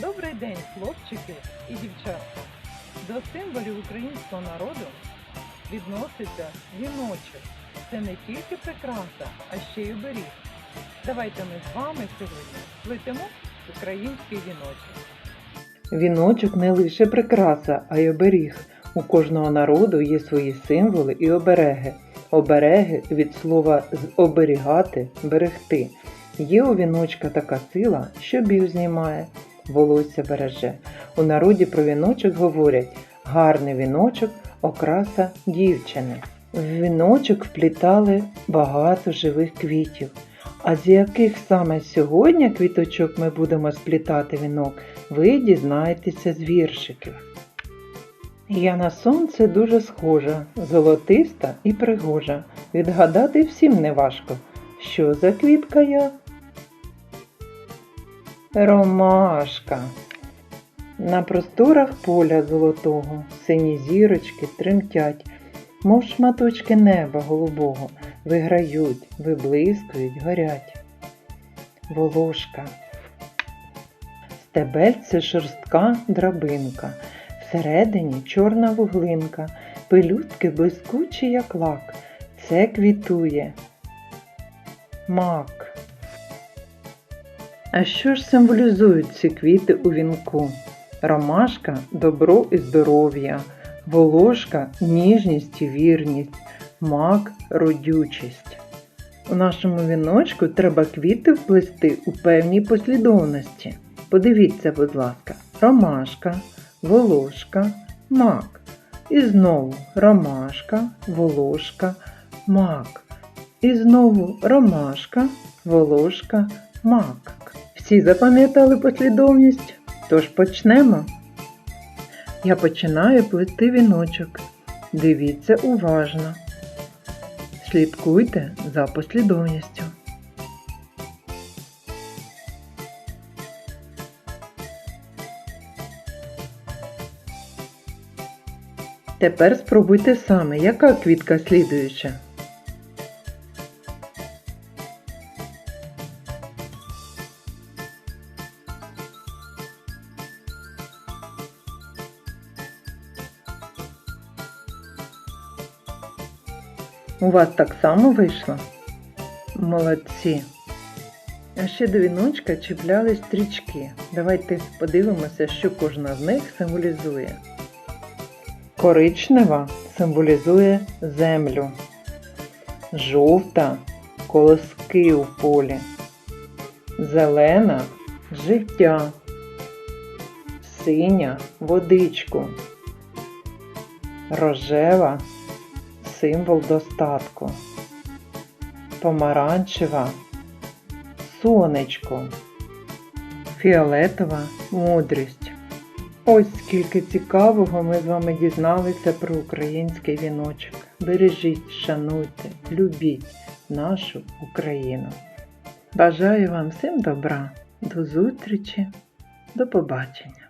Добрий день, хлопчики і дівчатка. До символів українського народу відноситься віночок. Це не тільки прикраса, а ще й оберіг. Давайте ми з вами сьогодні плетемо український віночок. Віночок не лише прикраса, а й оберіг. У кожного народу є свої символи і обереги. Обереги від слова з оберігати, берегти. Є у віночка така сила, що біль знімає, волосся береже. У народі про віночок говорять гарний віночок окраса дівчини. В віночок вплітали багато живих квітів. А з яких саме сьогодні квіточок ми будемо сплітати вінок, ви дізнаєтеся з віршиків. Я на сонце дуже схожа, золотиста і пригожа. Відгадати всім неважко. Що за квітка я? Ромашка. На просторах поля золотого сині зірочки тремтять, мов шматочки неба голубого, виграють, виблискують, горять. Волошка. Стебельце шорстка драбинка, всередині чорна вуглинка, пилютки блискучі, як лак. Це квітує. Мак. А що ж символізують ці квіти у вінку? Ромашка добро і здоров'я, волошка ніжність і вірність, мак родючість. У нашому віночку треба квіти вплести у певній послідовності. Подивіться, будь ласка, ромашка, волошка, мак. І знову ромашка, волошка, мак. І знову ромашка, волошка, мак. Всі запам'ятали послідовність? Тож почнемо. Я починаю плести віночок. Дивіться уважно. Слідкуйте за послідовністю. Тепер спробуйте саме, яка квітка слідуюча. У вас так само вийшло? Молодці. А ще до віночка чіпляли стрічки. Давайте подивимося, що кожна з них символізує. Коричнева символізує землю. Жовта колоски у полі. Зелена життя. Синя водичку. Рожева символ достатку. Помаранчева сонечко. Фіолетова мудрість. Ось скільки цікавого ми з вами дізналися про український віночок. Бережіть, шануйте, любіть нашу Україну. Бажаю вам всім добра. До зустрічі, до побачення!